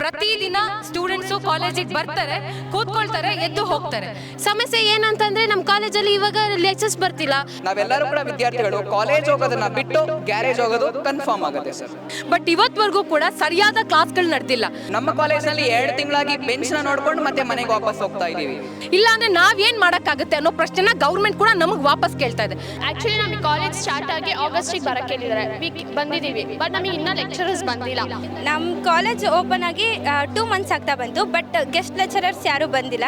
ಪ್ರತಿದಿನ ಸ್ಟೂಡೆಂಟ್ಸು ಕಾಲೇಜಿಗೆ ಬರ್ತಾರೆ ಕೂತ್ಕೊಳ್ತಾರೆ ಎದ್ದು ಹೋಗ್ತಾರೆ. ಸಮಸ್ಯೆ ಏನಂತಂದ್ರೆ ನಮ್ಮ ಕಾಲೇಜಲ್ಲಿ ಇವಾಗ ಲೆಕ್ಚರ್ಸ್ ಬರ್ತಿಲ್ಲ. ನಾವೆಲ್ಲರೂ ಕೂಡ ವಿದ್ಯಾರ್ಥಿಗಳು ಕಾಲೇಜ್ ಹೋಗೋದನ್ನ ಬಿಟ್ಟು ಗ್ಯಾರೇಜ್ ಹೋಗೋದು ಕನ್ಫರ್ಮ್ ಆಗುತ್ತೆ ಸರ್. ಬಟ್ ಇವತ್ವರೆಗೂ ಕೂಡ ಸರಿಯಾದ ಕ್ಲಾಸ್ಗಳು ನಡೆದಿಲ್ಲ. ನಮ್ಮ ಕಾಲೇಜ್ನಲ್ಲಿ ಎರಡು ತಿಂಗಳಾಗಿ ಬೆಂಚ್ನ ನೋಡ್ಕೊಂಡು ಮತ್ತೆ ಮನೆಗೆ ವಾಪಸ್ ಹೋಗ್ತಾ ಇದೀವಿ ಇಲ್ಲಾಂದ್ರೆ ನಾವೇನ್ ಮಾಡಕ್ಕಾಗುತ್ತೆ ಅನ್ನೋ ಪ್ರಶ್ನೆನ ಗೌರ್ಮೆಂಟ್ ಕೂಡ ನಮಗೆ ವಾಪಸ್ ಕೇಳ್ತಾ ಇದೆ. ಆಕ್ಚುಲಿ ನಮಗೆ ಕಾಲೇಜ್ ಸ್ಟಾರ್ಟ್ ಆಗಿ ಆಗಸ್ಟಿಗೆ ಬರಕ್ಕೆ ಹೇಳಿದ್ದಾರೆ. ಬಂದಿದ್ದೀವಿ. ಬಟ್ ನಮಗೆ ಇನ್ನೂ ಲೆಕ್ಚರರ್ಸ್ ಬಂದಿಲ್ಲ. ನಮ್ಮ ಕಾಲೇಜ್ ಓಪನ್ ಆಗಿ ಟೂ ಮಂತ್ಸ್ ಆಗ್ತಾ ಬಂತು ಬಟ್ ಗೆಸ್ಟ್ ಲೆಕ್ಚರರ್ಸ್ ಯಾರು ಬಂದಿಲ್ಲ.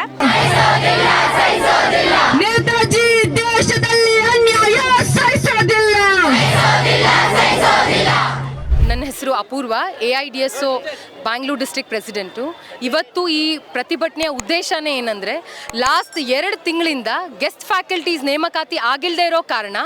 Apoorva A I D S Bangalore district president ಇವತ್ತು ಈ ಪ್ರತಿಭಟನೆಯ ಉದ್ದೇಶನೇ ಏನಂದರೆ ಲಾಸ್ಟ್ ಎರಡು ತಿಂಗಳಿಂದ ಗೆಸ್ಟ್ ಫ್ಯಾಕಲ್ಟೀಸ್ ನೇಮಕಾತಿ ಆಗಿಲ್ಲದೆ ಇರೋ ಕಾರಣ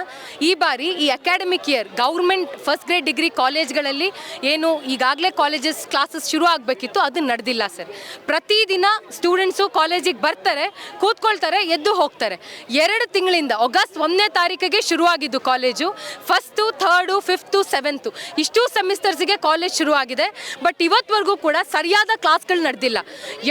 ಈ ಬಾರಿ ಈ academic year government first grade degree ಕಾಲೇಜ್ಗಳಲ್ಲಿ ಏನು ಈಗಾಗಲೇ ಕಾಲೇಜಸ್ ಕ್ಲಾಸಸ್ ಶುರು ಆಗಬೇಕಿತ್ತು, ಅದು ನಡೆದಿಲ್ಲ ಸರ್ ಪ್ರತಿದಿನ ಸ್ಟೂಡೆಂಟ್ಸು ಕಾಲೇಜಿಗೆ ಬರ್ತಾರೆ, ಕೂತ್ಕೊಳ್ತಾರೆ, ಎದ್ದು ಹೋಗ್ತಾರೆ. ಎರಡು ತಿಂಗಳಿಂದ ಆಗಸ್ಟ್ ಒಂದನೇ ತಾರೀಕಿಗೆ ಶುರುವಾಗಿದ್ದು college first third fifth seventh ಇಷ್ಟು ಸೆಮಿಸ್ಟರ್ಸಿಗೆ ಕಾಲೇಜ್ ಶುರುವಾಗಿದೆ. ಬಟ್ ಇವತ್ವರೆಗೂ ಕೂಡ ಸರಿಯಾದ ಕ್ಲಾಸ್ಗಳು ನಡೆದಿಲ್ಲ.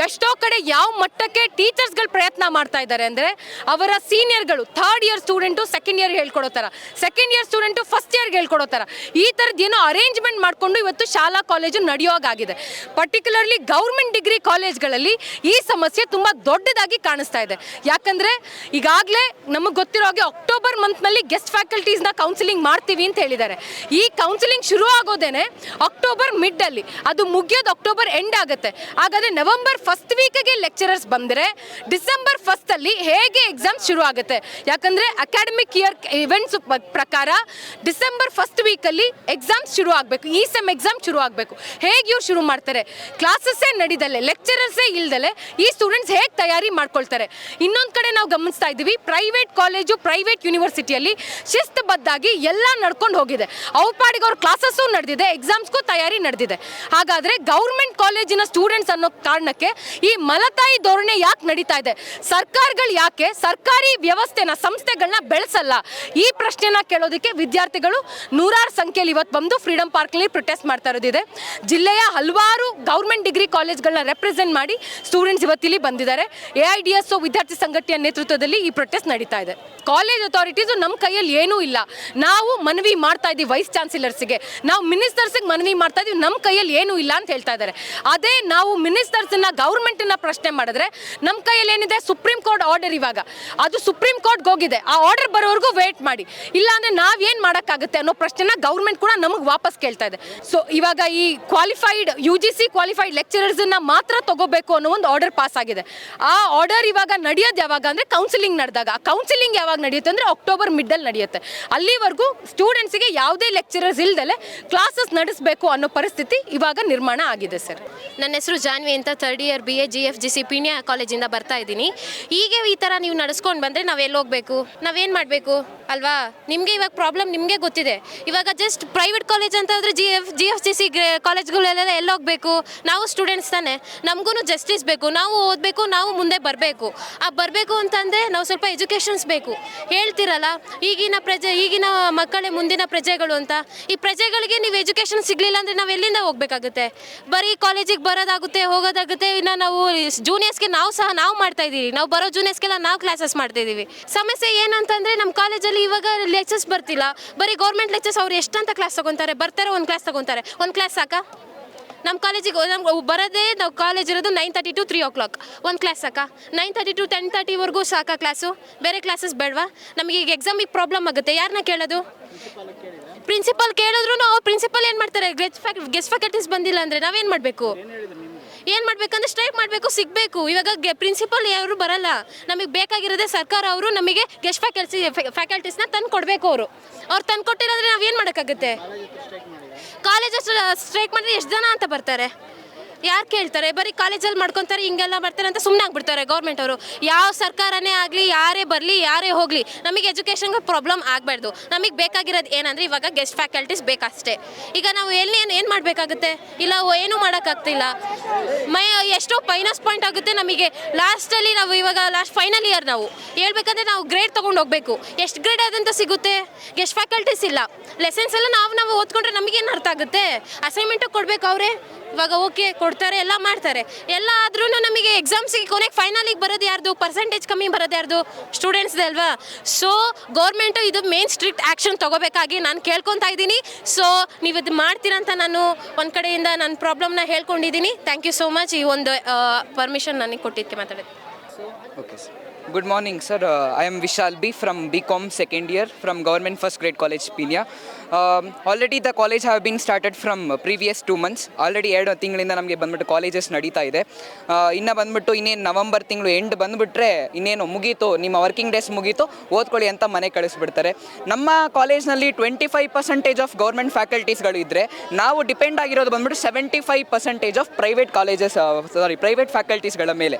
ಎಷ್ಟೋ ಕಡೆ ಯಾವ ಮಟ್ಟಕ್ಕೆ ಟೀಚರ್ಸ್ಗಳು ಪ್ರಯತ್ನ ಮಾಡ್ತಾ ಇದ್ದಾರೆ ಅಂದರೆ ಅವರ ಸೀನಿಯರ್ಗಳು third year student second year ಹೇಳ್ಕೊಡೋ ಥರ ಸೆಕೆಂಡ್ ಇಯರ್ ಸ್ಟೂಡೆಂಟು ಫಸ್ಟ್ ಇಯರ್ಗೆ ಹೇಳ್ಕೊಡೋ ಥರ ಈ ಥರದ್ದು ಏನೋ ಅರೇಂಜ್ಮೆಂಟ್ ಮಾಡಿಕೊಂಡು ಇವತ್ತು ಶಾಲಾ ಕಾಲೇಜು ನಡೆಯೋಗಾಗಿದೆ. ಪರ್ಟಿಕ್ಯುಲರ್ಲಿ ಗೌರ್ಮೆಂಟ್ ಡಿಗ್ರಿ ಕಾಲೇಜ್ಗಳಲ್ಲಿ ಈ ಸಮಸ್ಯೆ ತುಂಬ ದೊಡ್ಡದಾಗಿ ಕಾಣಿಸ್ತಾ ಇದೆ. ಯಾಕಂದರೆ ಈಗಾಗಲೇ ನಮಗೆ ಗೊತ್ತಿರೋ ಹಾಗೆ ಅಕ್ಟೋಬರ್ ಮಂತ್ನಲ್ಲಿ ಗೆಸ್ಟ್ ಫ್ಯಾಕಲ್ಟೀಸ್ನ ಕೌನ್ಸಿಲಿಂಗ್ ಮಾಡ್ತೀವಿ ಅಂತ ಹೇಳಿದ್ದಾರೆ. ಈ ಕೌನ್ಸಿಲಿಂಗ್ ಶುರು ಆಗೋದೇನೆ ಅಕ್ಟೋಬರ್ ಮಿಡ್ಡಲ್ಲಿ ಅದು ಮುಗಿಯೋದು ಅಕ್ಟೋಬರ್ ಎಂಡ್ ಆಗುತ್ತೆ. ಹಾಗಾದರೆ ನವೆಂಬರ್ ಫಸ್ಟ್ ವೀಕಿಗೆ ಲೆಕ್ಚರರ್ಸ್ ಬಂದರೆ ಡಿಸೆಂಬರ್ ಫಸ್ಟಲ್ಲಿ ಹೇಗೆ ಎಕ್ಸಾಮ್ಸ್ ಶುರು ಆಗುತ್ತೆ? ಯಾಕಂದರೆ ಅಕಾಡೆಮಿಕ್ ಇಯರ್ ಇವೆಂಟ್ಸ್ ಪ್ರಕಾರ ಡಿಸೆಂಬರ್ ಫಸ್ಟ್ ವೀಕಲ್ಲಿ ಎಕ್ಸಾಮ್ಸ್ ಶುರು ಆಗಬೇಕು. ಈ ಸೆಮ್ ಎಕ್ಸಾಮ್ ಶುರು ಆಗಬೇಕು. ಹೇಗೆ ಇವ್ರು ಶುರು ಮಾಡ್ತಾರೆ? ಕ್ಲಾಸಸ್ಸೇ ನಡೀದಲ್ಲೇ ಲೆಕ್ಚರರ್ಸೇ ಇಲ್ದಲೆ ಈ ಸ್ಟೂಡೆಂಟ್ಸ್ ಹೇಗೆ ತಯಾರಿ ಮಾಡ್ಕೊಳ್ತಾರೆ? ಇನ್ನೊಂದು ಕಡೆ ನಾವು ಗಮನಿಸ್ತಾ ಇದ್ದೀವಿ ಪ್ರೈವೇಟ್ ಕಾಲೇಜು ಪ್ರೈವೇಟ್ ಯೂನಿವರ್ಸಿಟಿಯಲ್ಲಿ ಶಿಸ್ತುಬದ್ಧಾಗಿ ಎಲ್ಲ ನಡ್ಕೊಂಡು ಹೋಗಿದೆ. ಅವ್ರ ಅವ್ರ ಕ್ಲಾಸಸ್ಸು ನಡೆದಿದೆ ಎಕ್ಸಾಮ್ಸ್ಗೂ ತಯಾರಿ ನಡೆದಿದೆ. ಹಾಗಾದರೆ ಗೌರ್ಮೆಂಟ್ ಕಾಲೇಜಿನ ಸ್ಟೂಡೆಂಟ್ಸ್ ಅನ್ನೋ ಕಾರಣಕ್ಕೆ ಈ ಮಲತಾಯಿ ಧೋರಣೆ ಯಾಕೆ ನಡೀತಾ ಇದೆ? ಸರ್ಕಾರಗಳು ಯಾಕೆ? ಸರ್ಕಾರಿ ವ್ಯವಸ್ಥೆನ ಸಂಸ್ಥೆಗಳನ್ನ ಬೆಳೆಸಲ್ಲ? ಈ ಪ್ರಶ್ನೆನ ಕೇಳೋದಕ್ಕೆ ವಿದ್ಯಾರ್ಥಿಗಳು ನೂರಾರು ಸಂಖ್ಯೆಯಲ್ಲಿ ಇವತ್ತು ಬಂದು ಫ್ರೀಡಂ ಪಾರ್ಕ್ನಲ್ಲಿ ಪ್ರೊಟೆಸ್ಟ್ ಮಾಡ್ತಾ ಇರೋದಿದೆ. ಜಿಲ್ಲೆಯ ಹಲವಾರು ಗೌರ್ಮೆಂಟ್ ಡಿಗ್ರಿ ಕಾಲೇಜ್ಗಳನ್ನ ರೆಪ್ರೆಸೆಂಟ್ ಮಾಡಿ ಸ್ಟೂಡೆಂಟ್ಸ್ ಇವತ್ತಿಲ್ಲಿ ಬಂದಿದ್ದಾರೆ. ಎ ಐ ಡಿ ಎಸ್ ವಿದ್ಯಾರ್ಥಿ ಸಂಘಟನೆಯ ನೇತೃತ್ವದಲ್ಲಿ ಈ ಪ್ರೊಟೆಸ್ಟ್ ನಡೀತಾ ಇದೆ. ಕಾಲೇಜ್ ಅಥಾರಿಟೀಸು ನಮ್ಮ ಕೈಯಲ್ಲಿ ಏನೂ ಇಲ್ಲ. ನಾವು ಮನವಿ ಮಾಡ್ತಾ ಇದ್ದೀವಿ ವೈಸ್ ಚಾನ್ಸಲರ್ಸ್ಗೆ ನಾವು ಮಿನಿಸ್ಟರ್ಸ್ಗೆ ಮನವಿ ಮಾಡ್ತಾ ಇದೀವಿ ನಮ್ಮ ಕೈಯಲ್ಲಿ ಏನೂ ಇಲ್ಲ ಅಂತ ಹೇಳ್ತಾ ಇದ್ದಾರೆ. ಅದೇ ನಾವು ಮಿನಿಸ್ಟರ್ಸನ್ನ ಗೌರ್ಮೆಂಟನ್ನ ಪ್ರಶ್ನೆ ಮಾಡಿದ್ರೆ ನಮ್ಮ ಕೈಯಲ್ಲಿ ಏನಿದೆ? ಸುಪ್ರೀಂ ಕೋರ್ಟ್ ಆರ್ಡರ್ ಇವಾಗ. ಅದು ಸುಪ್ರೀಂ ಕೋರ್ಟ್ಗೆ ಹೋಗಿದೆ. ಆ ಆರ್ಡರ್ ಬರೋವರೆಗೂ ವೇಟ್ ಮಾಡಿ. ಇಲ್ಲ ಇಲ್ಲಾಂದ್ರೆ ನಾವೇನು ಮಾಡೋಕ್ಕಾಗುತ್ತೆ ಅನ್ನೋ ಪ್ರಶ್ನೆನ ಗೌರ್ಮೆಂಟ್ ಕೂಡ ನಮಗೆ ವಾಪಸ್ ಕೇಳ್ತಾ ಇದೆ. ಸೊ ಇವಾಗ ಈ qualified U G C qualified ಲೆಕ್ಚರರ್ಸನ್ನ ಮಾತ್ರ ತಗೋಬೇಕು ಅನ್ನೋ ಒಂದು ಆರ್ಡರ್ ಪಾಸ್ ಆಗಿದೆ. ಆ ಆರ್ಡರ್ ಇವಾಗ ನಡೆಯೋದು ಯಾವಾಗ ಅಂದರೆ ಕೌನ್ಸಿಲಿಂಗ್ ನಡೆದಾಗ. ಕೌನ್ಸಿಲಿಂಗ್ ಯಾವಾಗ ನಡೆಯುತ್ತೆ ಅಂದರೆ ಅಕ್ಟೋಬರ್ ಮಿಡ್ಡಲ್ಲಿ ನಡೆಯುತ್ತೆ. ಅಲ್ಲಿವರೆಗೂ ಸ್ಟೂಡೆಂಟ್ಸಿಗೆ ಯಾವುದೇ ಲೆಕ್ಚರರ್ಸ್ ಇಲ್ದಲೆ ಕ್ಲಾಸಸ್ ನಡೆಸಬೇಕು. ಅನ್ನೋ ಪರಿಸ್ಥಿತಿ ಇವಾಗ ನಿರ್ಮಾಣ ಆಗಿದೆ ಸರ್. ನನ್ನ ಹೆಸರು ಜಾನ್ವಿ ಅಂತ third year B A G F G C Peenya ಕಾಲೇಜಿಂದ ಬರ್ತಾ ಇದ್ದೀನಿ. ಹೀಗೆ ಈ ಥರ ನೀವು ನಡೆಸ್ಕೊಂಡು ಬಂದರೆ ನಾವು ಎಲ್ಲಿ ಹೋಗಬೇಕು? ನಾವೇನು ಮಾಡಬೇಕು? ಅಲ್ವಾ? ನಿಮಗೆ ಇವಾಗ ಪ್ರಾಬ್ಲಮ್ ನಿಮಗೆ ಗೊತ್ತಿದೆ. ಇವಾಗ ಜಸ್ಟ್ ಪ್ರೈವೇಟ್ ಕಾಲೇಜ್ ಅಂತ ಹೋದ್ರೆ G F G F G C ಕಾಲೇಜ್ಗಳೆಲ್ಲ ಎಲ್ಲಿ ಹೋಗಬೇಕು? ನಾವು ಸ್ಟೂಡೆಂಟ್ಸ್ ತಾನೆ. ನಮಗೂ ಜಸ್ಟಿಸ್ ಬೇಕು. ನಾವು ಓದಬೇಕು, ನಾವು ಮುಂದೆ ಬರಬೇಕು. ಆ ಬರಬೇಕು ಅಂತಂದರೆ ನಾವು ಸ್ವಲ್ಪ ಎಜುಕೇಷನ್ಸ್ ಬೇಕು. ಹೇಳ್ತಿರಲ್ಲ, ಈಗಿನ ಪ್ರಜೆ, ಈಗಿನ ಮಕ್ಕಳೇ ಮುಂದಿನ ಪ್ರಜೆಗಳು ಅಂತ. ಈ ಪ್ರಜೆಗಳಿಗೆ ನೀವು ಎಜುಕೇಷನ್ ಸಿಗಲಿಲ್ಲ ಅಂದರೆ ನಾವು ಎಲ್ಲಿಂದ ಹೋಗ್ಬೇಕಾಗುತ್ತೆ? ಬರೀ ಕಾಲೇಜಿಗೆ ಬರೋದಾಗುತ್ತೆ, ಹೋಗೋದಾಗುತ್ತೆ, ಇನ್ನು ನಾವು ಜೂನಿಯರ್ಸ್ಗೆ ನಾವು ಸಹ ನಾವು ಮಾಡ್ತಾ ಇದ್ದೀವಿ. ನಾವು ಬರೋ ಜೂನಿಯರ್ಸ್ಗೆಲ್ಲ ನಾವು ಕ್ಲಾಸಸ್ ಮಾಡ್ತಾ ಇದ್ದೀವಿ. ಸಮಸ್ಯೆ ಏನಂತಂದರೆ ನಮ್ಮ ಕಾಲೇಜಲ್ಲಿ ಇವಾಗ ಲೆಕ್ಚರ್ಸ್ ಬರ್ತಿಲ್ಲ. ಬರೀ ಗೌರ್ಮೆಂಟ್ ಲೆಕ್ಚರ್ಸ್ ಅವ್ರು ಎಷ್ಟಂತ ಕ್ಲಾಸ್ ತಗೊತಾರೆ? ಬರ್ತಾರೆ ಒಂದು ಕ್ಲಾಸ್ ತಗೊತಾರೆ. ಒಂದು ಕ್ಲಾಸ್ ಸಾಕಾ? ನಮ್ಮ ಕಾಲೇಜಿಗೆ ನಮ್ಗೆ ಬರೋದೇ ನಾವು ಕಾಲೇಜ್ ಇರೋದು nine thirty to three o'clock ಒಂದು ಕ್ಲಾಸ್ ಸಾಕಾ? ನೈನ್ ತರ್ಟಿ ಟು ಟೆನ್ ತರ್ಟಿವರೆಗೂ ಸಾಕಾ ಕ್ಲಾಸು ಬೇರೆ ಕ್ಲಾಸಸ್ ಬೇಡವಾ? ನಮಗೆ ಈಗ ಎಕ್ಸಾಮಿಗೆ ಪ್ರಾಬ್ಲಮ್ ಆಗುತ್ತೆ. ಯಾರನ್ನ ಕೇಳೋದು? ಪ್ರಿನ್ಸಿಪಲ್ ಕೇಳಿದ್ರು ಅವ್ರು ಪ್ರಿನ್ಸಿಪಲ್ ಏನು ಮಾಡ್ತಾರೆ? ಗೆಸ್ಟ್ ಫ್ಯಾಕ್ ಗೆಸ್ಟ್ ಫ್ಯಾಕಲ್ಟೀಸ್ ಬಂದಿಲ್ಲ ಅಂದರೆ ನಾವೇನು ಮಾಡಬೇಕು? ಏನು ಮಾಡ್ಬೇಕಂದ್ರೆ ಸ್ಟ್ರೈಕ್ ಮಾಡಬೇಕು ಸಿಗ್ಬೇಕು. ಇವಾಗ ಪ್ರಿನ್ಸಿಪಲ್ ಯಾರು ಬರಲ್ಲ. ನಮಗೆ ಬೇಕಾಗಿರೋದೇ ಸರ್ಕಾರ ಅವರು ನಮಗೆ ಗೆಸ್ಟ್ ಫ್ಯಾಕಲ್ಟಿ ಫ್ಯಾಕಲ್ಟೀಸ್ನ ತಂದು ಕೊಡಬೇಕು ಅವರು. ಅವ್ರು ತಂದು ಕೊಟ್ಟಿರೋದ್ರೆ ನಾವೇನು ಮಾಡೋಕ್ಕಾಗುತ್ತೆ? ಕಾಲೇಜ್ ಸ್ಟ್ರೈಕ್ ಮಾಡಿದ್ರೆ ಎಷ್ಟು ಜನ ಅಂತ ಬರ್ತಾರೆ? ಯಾರು ಕೇಳ್ತಾರೆ? ಬರೀ ಕಾಲೇಜಲ್ಲಿ ಮಾಡ್ಕೊತಾರೆ, ಹಿಂಗೆಲ್ಲ ಮಾಡ್ತಾರೆ ಅಂತ ಸುಮ್ಮನೆ ಆಗ್ಬಿಡ್ತಾರೆ ಗೌರ್ಮೆಂಟ್ ಅವರು. ಯಾವ ಸರ್ಕಾರನೇ ಆಗಲಿ, ಯಾರೇ ಬರಲಿ, ಯಾರೇ ಹೋಗಲಿ, ನಮಗೆ ಎಜುಕೇಷನ್ಗೆ ಪ್ರಾಬ್ಲಮ್ ಆಗಬಾರ್ದು. ನಮಗೆ ಬೇಕಾಗಿರೋದು ಏನಂದರೆ ಇವಾಗ ಗೆಸ್ಟ್ ಫ್ಯಾಕಲ್ಟೀಸ್ ಬೇಕಷ್ಟೇ. ಈಗ ನಾವು ಎಲ್ಲಿ ಏನು ಏನು ಮಾಡಬೇಕಾಗುತ್ತೆ? ಇಲ್ಲ, ಏನೂ ಮಾಡೋಕ್ಕಾಗ್ತಿಲ್ಲ. ಮೈ, ಎಷ್ಟೋ ಫೈನಸ್ ಪಾಯಿಂಟ್ ಆಗುತ್ತೆ ನಮಗೆ. ಲಾಸ್ಟಲ್ಲಿ ನಾವು ಇವಾಗ ಲಾಸ್ಟ್ ಫೈನಲ್ ಇಯರ್ ನಾವು. ಹೇಳ್ಬೇಕಂದ್ರೆ ನಾವು ಗ್ರೇಡ್ ತೊಗೊಂಡು ಹೋಗಬೇಕು. ಎಷ್ಟು ಗ್ರೇಡ್ ಆದಂತ ಸಿಗುತ್ತೆ? ಗೆಸ್ಟ್ ಫ್ಯಾಕಲ್ಟೀಸ್ ಇಲ್ಲ. ಲೆಸನ್ಸ್ ಎಲ್ಲ ನಾವು ನಾವು ಓದ್ಕೊಂಡ್ರೆ ನಮಗೇನು ಅರ್ಥ ಆಗುತ್ತೆ? ಅಸೈನ್ಮೆಂಟು ಕೊಡಬೇಕು ಅವರೇ? ಇವಾಗ ಓಕೆ ಕೊಡ್ತಾರೆ, ಎಲ್ಲ ಮಾಡ್ತಾರೆ. ಎಲ್ಲ ಆದ್ರೂ ನಮಗೆ ಎಕ್ಸಾಮ್ಸಿಗೆ ಕೊನೆಗೆ ಫೈನಲಿಗೆ ಬರೋದು ಯಾರ್ದು? ಪರ್ಸೆಂಟೇಜ್ ಕಮ್ಮಿ ಬರೋದು ಯಾರ್ದು? ಸ್ಟೂಡೆಂಟ್ಸ್ದೆ ಅಲ್ವಾ? ಸೊ ಗೌರ್ಮೆಂಟು ಇದು ಮೇನ್ ಸ್ಟ್ರಿಕ್ಟ್ ಆ್ಯಕ್ಷನ್ ತಗೋಬೇಕಾಗಿ ನಾನು ಕೇಳ್ಕೊತಾ ಇದ್ದೀನಿ. ಸೊ ನೀವು ಇದು ಮಾಡ್ತೀರಂತ ನಾನು ಒಂದು ಕಡೆಯಿಂದ ನನ್ನ ಪ್ರಾಬ್ಲಮ್ನ ಹೇಳ್ಕೊಂಡಿದ್ದೀನಿ. ಥ್ಯಾಂಕ್ ಯು ಸೋ ಮಚ್ ಈ ಒಂದು ಪರ್ಮಿಷನ್ ನನಗೆ ಕೊಟ್ಟಿದ್ದಕ್ಕೆ ಮಾತಾಡೋದು. Okay sir good morning sir I am Vishal B from B Com second year from government first grade college Pina. Um, the college have been started from previous two months already. ಎರಡು ತಿಂಗಳಿಂದ ನಮಗೆ ಬಂದ್ಬಿಟ್ಟು colleges ನಡೀತಾ ಇದೆ. ಇನ್ನು ಬಂದ್ಬಿಟ್ಟು ಇನ್ನೇನು November ತಿಂಗಳು ಎಂಡ್ ಬಂದುಬಿಟ್ರೆ ಇನ್ನೇನು ಮುಗೀತು ನಿಮ್ಮ ವರ್ಕಿಂಗ್ ಡೇಸ್ ಮುಗೀತು ಓದ್ಕೊಳ್ಳಿ ಅಂತ ಮನೆ ಕಳಿಸ್ಬಿಡ್ತಾರೆ. ನಮ್ಮ ಕಾಲೇಜ್ನಲ್ಲಿ twenty five percentage of government ಫ್ಯಾಕಲ್ಟೀಸ್ಗಳು ಇದ್ದರೆ ನಾವು ಡಿಪೆಂಡ್ ಆಗಿರೋದು ಬಂದ್ಬಿಟ್ಟು seventy five percentage of private colleges sorry private ಫ್ಯಾಕಲ್ಟೀಸ್ಗಳ ಮೇಲೆ.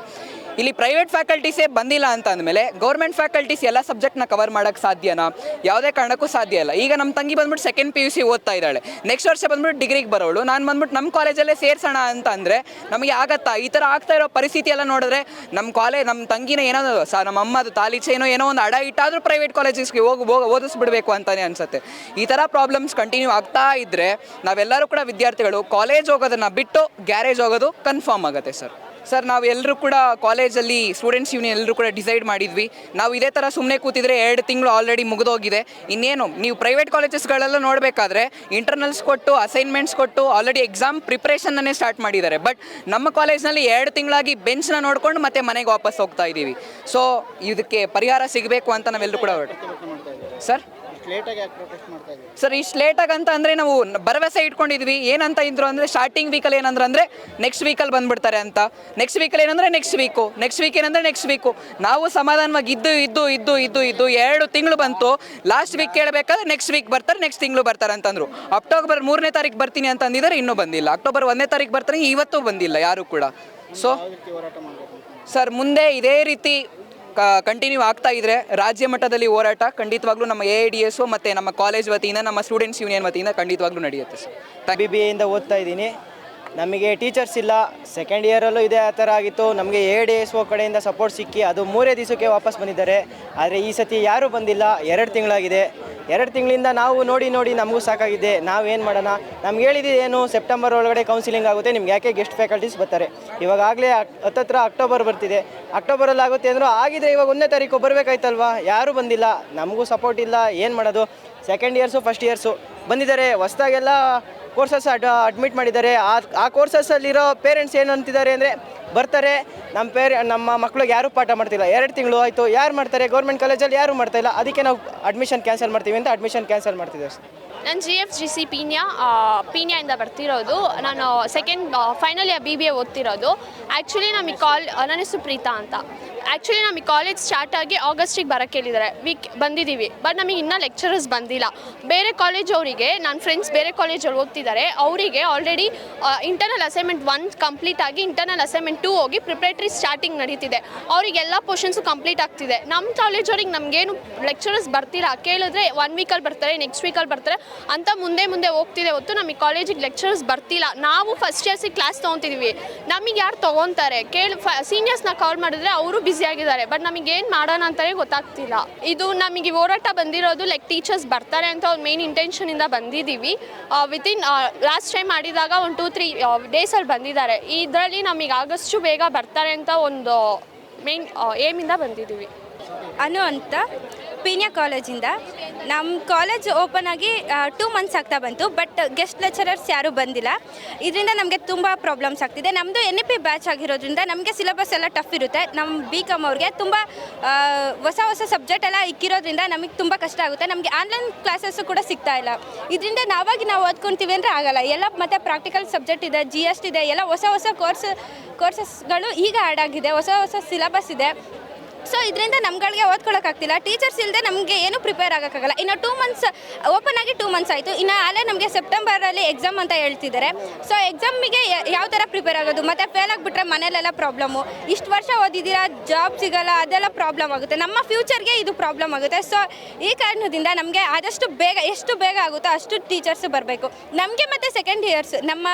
ಇಲ್ಲಿ ಪ್ರೈವೇಟ್ ಫ್ಯಾಕಲ್ಟೀಸೇ ಬಂದಿಲ್ಲ ಅಂತ ಅಂದಮೇಲೆ ಗೌರ್ಮೆಂಟ್ ಫ್ಯಾಕಲ್ಟೀಸ್ ಎಲ್ಲ ಸಬ್ಜೆಕ್ಟ್ನ ಕವರ್ ಮಾಡೋಕ್ಕೆ ಸಾಧ್ಯನಾ? ಯಾವುದೇ ಕಾರಣಕ್ಕೂ ಸಾಧ್ಯ ಇಲ್ಲ. ಈಗ ನಮ್ಮ ತಂಗಿ ಬಂದ್ಬಿಟ್ಟು ಸೆಕೆಂಡ್ ಪಿ ಯು ಸಿ ಓದ್ತಾ ಇದ್ದಾಳೆ. ನೆಕ್ಸ್ಟ್ ವರ್ಷ ಬಂದ್ಬಿಟ್ಟು ಡಿಗ್ರಿಗೆ ಬರೋಳು. ನಾನು ಬಂದ್ಬಿಟ್ಟು ನಮ್ಮ ಕಾಲೇಜಲ್ಲೇ ಸೇರ್ಸೋಣ ಅಂತ ಅಂದರೆ ನಮಗೆ ಆಗತ್ತಾ? ಈ ಥರ ಆಗ್ತಾ ಇರೋ ಪರಿಸ್ಥಿತಿ ಎಲ್ಲ ನೋಡಿದ್ರೆ ನಮ್ಮ ಕಾಲೇಜ್ ನಮ್ಮ ತಂಗಿನ ಏನೋ ಸ ನಮ್ಮ ಅಮ್ಮದು ತಾಲೀಚೆನೋ ಏನೋ ಒಂದು ಅಡ ಇಟ್ಟಾದರೂ ಪ್ರೈವೇಟ್ ಕಾಲೇಜಸ್ಗೆ ಹೋಗಿ ಹೋಗಿ, ಓದಿಸ್ಬಿಡ್ಬೇಕು ಅಂತಲೇ ಅನಿಸುತ್ತೆ. ಈ ಥರ ಪ್ರಾಬ್ಲಮ್ಸ್ ಕಂಟಿನ್ಯೂ ಆಗ್ತಾ ಇದ್ದರೆ ನಾವೆಲ್ಲರೂ ಕೂಡ ವಿದ್ಯಾರ್ಥಿಗಳು ಕಾಲೇಜ್ ಹೋಗೋದನ್ನು ಬಿಟ್ಟು ಗ್ಯಾರೇಜ್ ಹೋಗೋದು ಕನ್ಫರ್ಮ್ ಆಗುತ್ತೆ ಸರ್ ಸರ್ ನಾವು ಎಲ್ಲರೂ ಕೂಡ ಕಾಲೇಜಲ್ಲಿ ಸ್ಟೂಡೆಂಟ್ಸ್ ಯೂನಿಯನ್ ಎಲ್ಲರೂ ಕೂಡ ಡಿಸೈಡ್ ಮಾಡಿದ್ವಿ. ನಾವು ಇದೇ ಥರ ಸುಮ್ಮನೆ ಕೂತಿದ್ರೆ ಎರಡು ತಿಂಗಳು ಆಲ್ರೆಡಿ ಮುಗಿದೋಗಿದೆ. ಇನ್ನೇನು, ನೀವು ಪ್ರೈವೇಟ್ ಕಾಲೇಜಸ್ಗಳೆಲ್ಲ ನೋಡಬೇಕಾದ್ರೆ ಇಂಟರ್ನಲ್ಸ್ ಕೊಟ್ಟು ಅಸೈನ್ಮೆಂಟ್ಸ್ ಕೊಟ್ಟು ಆಲ್ರೆಡಿ ಎಕ್ಸಾಮ್ ಪ್ರಿಪ್ರೇಷನ್ನೇ ಸ್ಟಾರ್ಟ್ ಮಾಡಿದ್ದಾರೆ. ಬಟ್ ನಮ್ಮ ಕಾಲೇಜ್ನಲ್ಲಿ ಎರಡು ತಿಂಗಳಾಗಿ ಬೆಂಚ್ನ ನೋಡ್ಕೊಂಡು ಮತ್ತೆ ಮನೆಗೆ ವಾಪಸ್ ಹೋಗ್ತಾ ಇದ್ದೀವಿ ಸೊ ಇದಕ್ಕೆ ಪರಿಹಾರ ಸಿಗಬೇಕು ಅಂತ ನಾವೆಲ್ಲರೂ ಕೂಡ ಸರ್ ಸರ್ ಇಷ್ಟು ಲೇಟಾಗಿ ಅಂತ ಅಂದರೆ ನಾವು ಭರವಸೆ ಇಟ್ಕೊಂಡಿದ್ವಿ. ಏನಂತ ಇದ್ರು ಅಂದರೆ ಸ್ಟಾರ್ಟಿಂಗ್ ವೀಕಲ್ಲಿ ಏನಂದ್ರೆ ಅಂದರೆ ನೆಕ್ಸ್ಟ್ ವೀಕಲ್ಲಿ ಬಂದ್ಬಿಡ್ತಾರೆ ಅಂತ. ನೆಕ್ಸ್ಟ್ ವೀಕಲ್ಲಿ ಏನಂದರೆ ನೆಕ್ಸ್ಟ್ ವೀಕು ನೆಕ್ಸ್ಟ್ ವೀಕ್ ಏನಂದರೆ ನೆಕ್ಸ್ಟ್ ವೀಕು ನಾವು ಸಮಾಧಾನವಾಗಿ ಇದ್ದು ಇದ್ದು ಇದ್ದು ಇದ್ದು ಇದ್ದು ಎರಡು ತಿಂಗಳು ಬಂತು. ಲಾಸ್ಟ್ ವೀಕ್ ಕೇಳಬೇಕಾದ್ರೆ ನೆಕ್ಸ್ಟ್ ವೀಕ್ ಬರ್ತಾರೆ ನೆಕ್ಸ್ಟ್ ತಿಂಗಳು ಬರ್ತಾರೆ ಅಂತಂದ್ರು. ಅಕ್ಟೋಬರ್ ಮೂರನೇ ತಾರೀಕು ಬರ್ತೀನಿ ಅಂತ ಅಂದಿದ್ದಾರೆ ಇನ್ನೂ ಬಂದಿಲ್ಲ. ಅಕ್ಟೋಬರ್ ಒಂದನೇ ತಾರೀಕು ಬರ್ತಾರೆ ಇವತ್ತೂ ಬಂದಿಲ್ಲ ಯಾರು ಕೂಡ. ಸೊ ಸರ್ ಮುಂದೆ ಇದೇ ರೀತಿ ಕಂಟಿನ್ಯೂ ಆಗ್ತಾ ಇದ್ರೆ ರಾಜ್ಯ ಮಟ್ಟದಲ್ಲಿ ಹೋರಾಟ ಖಂಡಿತವಾಗ್ಲೂ ನಮ್ಮ ಎ ಐ ಡಿ ಎಸ್ ಮತ್ತು ನಮ್ಮ ಕಾಲೇಜ್ ವತಿಯಿಂದ, ನಮ್ಮ ಸ್ಟೂಡೆಂಟ್ಸ್ ಯೂನಿಯನ್ ವತಿಯಿಂದ ಖಂಡಿತವಾಗ್ಲೂ ನಡೆಯುತ್ತೆ ಸರ್. ಬಿ ಬಿ ಎಯಿಂದ ಓದ್ತಾ ಇದ್ದೀನಿ. ನಮಗೆ ಟೀಚರ್ಸ್ ಇಲ್ಲ. ಸೆಕೆಂಡ್ ಇಯರಲ್ಲೂ ಇದೇ ಆ ಥರ ಆಗಿತ್ತು. ನಮಗೆ ಎ ಡಿ ಎಸ್ ಒ ಕಡೆಯಿಂದ ಸಪೋರ್ಟ್ ಸಿಕ್ಕಿ ಅದು ಮೂರೇ ದಿವಸಕ್ಕೆ ವಾಪಸ್ ಬಂದಿದ್ದಾರೆ. ಆದರೆ ಈ ಸತಿ ಯಾರೂ ಬಂದಿಲ್ಲ. ಎರಡು ತಿಂಗಳಾಗಿದೆ. ಎರಡು ತಿಂಗಳಿಂದ ನಾವು ನೋಡಿ ನೋಡಿ ನಮಗೂ ಸಾಕಾಗಿದೆ. ನಾವು ಏನು ಮಾಡೋಣ? ನಮ್ಗೆ ಹೇಳಿದ್ದು ಏನು? ಸೆಪ್ಟೆಂಬರ್ ಒಳಗಡೆ ಕೌನ್ಸಿಲಿಂಗ್ ಆಗುತ್ತೆ. ನಿಮ್ಗೆ ಯಾಕೆ ಗೆಸ್ಟ್ ಫ್ಯಾಕಲ್ಟೀಸ್ ಬರ್ತಾರೆ? ಇವಾಗಲೇ ಹತ್ತತ್ರ ಅಕ್ಟೋಬರ್ ಬರ್ತಿದೆ. ಅಕ್ಟೋಬರಲ್ಲಿ ಆಗುತ್ತೆ ಅಂದರೂ ಆಗಿದೆ ಇವಾಗ ಒಂದನೇ ತಾರೀಕು ಬರಬೇಕಾಯ್ತಲ್ವಾ? ಯಾರೂ ಬಂದಿಲ್ಲ. ನಮಗೂ ಸಪೋರ್ಟ್ ಇಲ್ಲ. ಏನು ಮಾಡೋದು? ಸೆಕೆಂಡ್ ಇಯರ್ಸು ಫಸ್ಟ್ ಇಯರ್ಸು ಬಂದಿದ್ದಾರೆ. ಹೊಸ್ದಾಗೆಲ್ಲ ಕೋರ್ಸಸ್ ಅಡ್ ಅಡ್ಮಿಟ್ ಮಾಡಿದ್ದಾರೆ. ಆ ಆ ಕೋರ್ಸಸ್ಸಲ್ಲಿರೋ ಪೇರೆಂಟ್ಸ್ ಏನು ಅಂತಿದ್ದಾರೆ ಅಂದರೆ, ಬರ್ತಾರೆ. ನಮ್ಮ ಪೇರೆ, ನಮ್ಮ ಮಕ್ಳಿಗೆ ಯಾರೂ ಪಾಠ ಮಾಡ್ತಿಲ್ಲ. ಎರಡು ತಿಂಗಳು ಆಯಿತು. ಯಾರು ಮಾಡ್ತಾರೆ? ಗೌರ್ಮೆಂಟ್ ಕಾಲೇಜಲ್ಲಿ ಯಾರೂ ಮಾಡ್ತಾ ಇಲ್ಲ. ಅದಕ್ಕೆ ನಾವು ಅಡ್ಮಿಷನ್ ಕ್ಯಾನ್ಸಲ್ ಮಾಡ್ತೀವಿ ಅಂತ ಅಡ್ಮಿಷನ್ ಕ್ಯಾನ್ಸಲ್ ಮಾಡ್ತಿದ್ದೇವೆ ಸರ್. ನಾನು G F G C Peenya ಪೀನ್ಯಾಯಿಂದ ಬರ್ತಿರೋದು. ನಾನು second final year B B A ಓದ್ತಿರೋದು. Actually ನಮಗೆ ಕಾಲ್ ನನ್ನ ಹೆಸರು ಪ್ರೀತಾ ಅಂತ. ಆ್ಯಕ್ಚುಲಿ ನಮಗೆ ಕಾಲೇಜ್ ಸ್ಟಾರ್ಟ್ ಆಗಿ ಆಗಸ್ಟಿಗೆ ಬರೋಕ್ಕೆ ಹೇಳಿದ್ದಾರೆ ವೀಕ್ ಬಂದಿದ್ದೀವಿ ಬಟ್ ನಮಗೆ ಇನ್ನೂ ಲೆಕ್ಚರರ್ಸ್ ಬಂದಿಲ್ಲ. ಬೇರೆ ಕಾಲೇಜ್ ಅವರಿಗೆ ನನ್ನ ಫ್ರೆಂಡ್ಸ್ ಬೇರೆ ಕಾಲೇಜಲ್ಲಿ ಓದ್ತಿದ್ದಾರೆ ಅವರಿಗೆ already internal assignment one complete ಆಗಿ ಇಂಟರ್ನಲ್ ಅಸೈನ್ಮೆಂಟ್ ಟೂ ಹೋಗಿ ಪ್ರಿಪ್ರೇಟರಿ ಸ್ಟಾರ್ಟಿಂಗ್ ನಡೀತಿದೆ. ಅವರಿಗೆಲ್ಲ ಪೋರ್ಷನ್ಸು ಕಂಪ್ಲೀಟ್ ಆಗ್ತಿದೆ. ನಮ್ಮ ಕಾಲೇಜ್ ಅವ್ರಿಗೆ ನಮಗೇನು ಲೆಕ್ಚರರ್ಸ್ ಬರ್ತಿಲ್ಲ. ಕೇಳಿದ್ರೆ ಒನ್ ವೀಕಲ್ಲಿ ಬರ್ತಾರೆ ನೆಕ್ಸ್ಟ್ ವೀಕಲ್ಲಿ ಬರ್ತಾರೆ. ಅಂತ ಮುಂದೆ ಮುಂದೆ ಹೋಗ್ತಿದೆ ಹೊತ್ತು ನಮಗೆ ಕಾಲೇಜಿಗೆ ಲೆಕ್ಚರರ್ಸ್ ಬರ್ತಿಲ್ಲ. ನಾವು ಫಸ್ಟ್ ಇಯರ್ಸಿಗೆ ಕ್ಲಾಸ್ ತೊಗೊತಿದ್ವಿ. ನಮಗೆ ಯಾರು ತೊಗೊತಾರೆ? ಕೇಳಿ ಫ ಸೀನಿಯರ್ಸ್ನ ಕಾಲ್ ಮಾಡಿದ್ರೆ ಅವರು ಬ್ಯುಸಿ ಆಗಿದ್ದಾರೆ ಬಟ್ ನಮಗೆ ಏನು ಮಾಡೋಣ ಅಂತಲೇ ಗೊತ್ತಾಗ್ತಿಲ್ಲ. ಇದು ನಮಗೆ ಹೋರಾಟ ಬಂದಿರೋದು ಲೈಕ್ ಟೀಚರ್ಸ್ ಬರ್ತಾರೆ ಅಂತ ಅವ್ರ ಮೇನ್ ಇಂಟೆನ್ಷನಿಂದ ಬಂದಿದ್ದೀವಿ ವಿತಿನ್ ಲಾಸ್ಟ್ ಟೈಮ್ ಮಾಡಿದಾಗ ಒಂದು ಟೂ ತ್ರೀ ಡೇಸಲ್ಲಿ ಬಂದಿದ್ದಾರೆ. ಇದರಲ್ಲಿ ನಮಗೆ ಆಗಷ್ಟು ಬೇಗ ಬರ್ತಾರೆ ಅಂತ ಒಂದು ಮೇನ್ ಏಮಿಂದ ಬಂದಿದ್ದೀವಿ ಅನು ಅಂತ, ಪೀಣ್ಯ ಕಾಲೇಜಿಂದ ನಮ್ಮ ಕಾಲೇಜ್ ಓಪನ್ ಆಗಿ ಟೂ ಮಂತ್ಸ್ ಆಗ್ತಾ ಬಂತು ಬಟ್ ಗೆಸ್ಟ್ ಲೆಕ್ಚರರ್ಸ್ ಯಾರೂ ಬಂದಿಲ್ಲ. ಇದರಿಂದ ನಮಗೆ ತುಂಬ ಪ್ರಾಬ್ಲಮ್ಸ್ ಆಗ್ತಿದೆ. ನಮ್ಮದು ಎನ್ ಇ ಪಿ ಬ್ಯಾಚ್ ಆಗಿರೋದ್ರಿಂದ ನಮಗೆ ಸಿಲೆಬಸ್ ಎಲ್ಲ ಟಫ್ ಇರುತ್ತೆ. ನಮ್ಮ ಬಿ ಕಾಮ್ ಅವ್ರಿಗೆ ತುಂಬ ಹೊಸ ಹೊಸ ಸಬ್ಜೆಕ್ಟ್ ಎಲ್ಲ ಇಕ್ಕಿರೋದ್ರಿಂದ ನಮಗೆ ತುಂಬ ಕಷ್ಟ ಆಗುತ್ತೆ. ನಮಗೆ ಆನ್ಲೈನ್ ಕ್ಲಾಸಸ್ಸು ಕೂಡ ಸಿಗ್ತಾ ಇಲ್ಲ. ಇದರಿಂದ ನಾವಾಗಿ ನಾವು ಓದ್ಕೊತೀವಿ ಅಂದರೆ ಆಗಲ್ಲ. ಎಲ್ಲ ಮತ್ತು ಪ್ರಾಕ್ಟಿಕಲ್ ಸಬ್ಜೆಕ್ಟ್ ಇದೆ ಜಿ ಎಸ್ ಟಿ ಇದೆ, ಎಲ್ಲ ಹೊಸ ಹೊಸ ಕೋರ್ಸ್ ಕೋರ್ಸಸ್ಗಳು ಈಗ ಆ್ಯಡ್ ಆಗಿದೆ. ಹೊಸ ಹೊಸ ಸಿಲೆಬಸ್ ಇದೆ. ಸೊ ಇದರಿಂದ ನಮ್ಗಳಿಗೆ ಓದ್ಕೊಳ್ಳೋಕ್ಕಾಗ್ತಿಲ್ಲ ಟೀಚರ್ಸ್ ಇಲ್ಲದೆ ನಮಗೆ ಏನು ಪ್ರಿಪೇರ್ ಆಗೋಕ್ಕಾಗಲ್ಲ. ಇನ್ನು ಟೂ ಮಂತ್ಸ್ ಓಪನ್ ಆಗಿ ಟೂ ಮಂತ್ಸ್ ಆಯಿತು. ಇನ್ನು ಅಲ್ಲೇ ನಮಗೆ ಸೆಪ್ಟೆಂಬರಲ್ಲಿ ಎಕ್ಸಾಮ್ ಅಂತ ಹೇಳ್ತಿದ್ದಾರೆ. ಸೊ ಎಕ್ಸಾಮಿಗೆ ಯಾವ ಥರ ಪ್ರಿಪೇರ್ ಆಗೋದು? ಮತ್ತು ಫೇಲ್ ಆಗಿಬಿಟ್ರೆ ಮನೇಲೆಲ್ಲ ಪ್ರಾಬ್ಲಮ್ಮು ಇಷ್ಟು ವರ್ಷ ಓದಿದ್ದೀರಾ ಜಾಬ್ ಸಿಗಲ್ಲ, ಅದೆಲ್ಲ ಪ್ರಾಬ್ಲಮ್ ಆಗುತ್ತೆ. ನಮ್ಮ ಫ್ಯೂಚರ್ಗೆ ಇದು ಪ್ರಾಬ್ಲಮ್ ಆಗುತ್ತೆ. ಸೊ ಈ ಕಾರಣದಿಂದ ನಮಗೆ ಆದಷ್ಟು ಬೇಗ, ಎಷ್ಟು ಬೇಗ ಆಗುತ್ತೋ ಅಷ್ಟು ಟೀಚರ್ಸ್ ಬರಬೇಕು. ನಮಗೆ ಮತ್ತು ಸೆಕೆಂಡ್ ಇಯರ್ಸ್ ನಮ್ಮ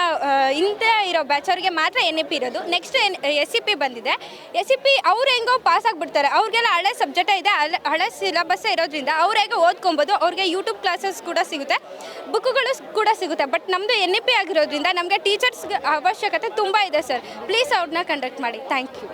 ಇಂಥ ಇರೋ ಬ್ಯಾಚ್ ಅವ್ರಿಗೆ ಮಾತ್ರ ಎನ್ ಇರೋದು. ನೆಕ್ಸ್ಟ್ ಎಸ್ ಸಿ ಪಿ ಬಂದಿದೆ. ಎಸ್ ಸಿ ಪಿ ಅವ್ರು ಹೆಂಗೋ ಪಾಸ್ ಆಗಿಬಿಡ್ತಾರೆ. ಅವ್ರಿಗೆಲ್ಲ ಹಳೆ ಸಬ್ಜೆಕ್ಟೇ ಇದೆ. ಹಳೆ ಹಳೆ ಸಿಲಬಸ್ಸೇ ಇರೋದ್ರಿಂದ ಅವ್ರು ಹೇಗೆ ಓದ್ಕೊಬೋದು, ಅವ್ರಿಗೆ ಯೂಟ್ಯೂಬ್ ಕ್ಲಾಸಸ್ ಕೂಡ ಸಿಗುತ್ತೆ. ಬುಕ್ಗಳು ಕೂಡ ಸಿಗುತ್ತೆ. ಬಟ್ ನಮ್ಮದು ಎನ್ ಇ ಪಿ ಆಗಿರೋದ್ರಿಂದ ನಮಗೆ ಟೀಚರ್ಸ್ ಅವಶ್ಯಕತೆ ತುಂಬ ಇದೆ ಸರ್ ಪ್ಲೀಸ್ ಅವ್ರನ್ನ ಕಂಡಕ್ಟ್ ಮಾಡಿ. Thank you